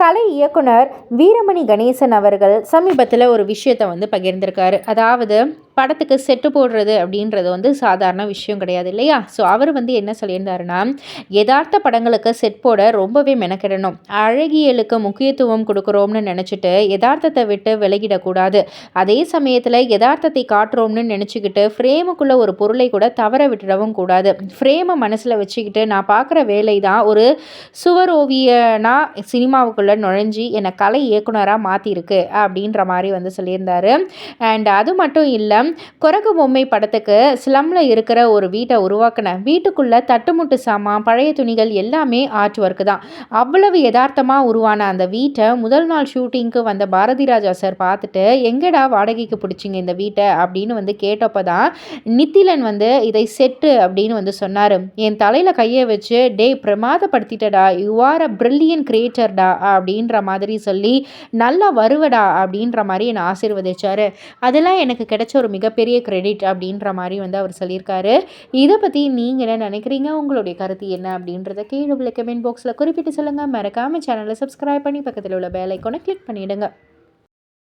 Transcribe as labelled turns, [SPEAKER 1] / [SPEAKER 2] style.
[SPEAKER 1] கலை இயக்குனர் வீரமணி கணேசன் அவர்கள் சமீபத்தில் ஒரு விஷயத்தை வந்து பகிர்ந்திருக்காரு. அதாவது படத்துக்கு செட்டு போடுறது அப்படின்றது வந்து சாதாரண விஷயம் கிடையாது இல்லையா? ஸோ அவர் வந்து என்ன சொல்லியிருந்தாருன்னா யதார்த்த படங்களுக்கு செட் போட ரொம்பவே மெனக்கிடணும். அழகியலுக்கு முக்கியத்துவம் கொடுக்குறோம்னு நினச்சிட்டு யதார்த்தத்தை விட்டு விலகிடக்கூடாது. அதே சமயத்தில் யதார்த்தத்தை காட்டுறோம்னு நினச்சிக்கிட்டு ஃப்ரேமுக்குள்ளே ஒரு பொருளை கூட தவற விட்டுடவும் கூடாது. ஃப்ரேமை மனசில் வச்சுக்கிட்டு நான் பார்க்குற வேலை தான் ஒரு சுவர் சினிமாவுக்குள்ளே நுழைஞ்சி என்னை கலை இயக்குனராக மாற்றிருக்கு அப்படின்ற மாதிரி வந்து சொல்லியிருந்தாரு. அண்ட் அது மட்டும் இல்லை குரகு பொம்மை படத்துக்கு ஸ்லம்மில் இருக்கிற ஒரு வீட்டை உருவாக்கினேன் வீட்டுக்குள்ளே தட்டுமுட்டு சாமான் பழைய துணிகள் எல்லாமே ஆர்ட் ஒர்க்கு தான். அவ்வளவு யதார்த்தமாக உருவான அந்த வீட்டை முதல் நாள் ஷூட்டிங்க்கு வந்த பாரதி ராஜா சார் பார்த்துட்டு எங்கடா வாடகைக்கு பிடிச்சிங்க இந்த வீட்டை? அப்படின்னு வந்து கேட்டப்போ தான் நித்திலன் வந்து இதை செட்டு அப்படின்னு வந்து சொன்னார். என் தலையில் கையை வச்சு டே பிரமாதப்படுத்திட்டடா யூ ஆர் அ பிரில்லியன் கிரியேட்டர்டா அப்படின்ற மாதிரி சொல்லி நல்லா வருவடா அப்படின்ற மாதிரி என்னை ஆசீர்வதிச்சார். அதெல்லாம் எனக்கு கிடைச்ச ஒரு மிகப்பெரிய கிரெடிட் அப்படின்ற மாதிரி வந்து அவர் சொல்லியிருக்காரு. இதை பற்றி நீங்கள் என்ன நினைக்கிறீங்க? உங்களுடைய கருத்து என்ன அப்படின்றத கீழே உள்ள கமெண்ட் பாக்ஸில் குறிப்பிட்டு சொல்லுங்கள் மறக்காமல் சேனலை சப்ஸ்கிரைப் பண்ணி பக்கத்தில் உள்ள பெல் ஐக்கானை கிளிக் பண்ணிவிடுங்க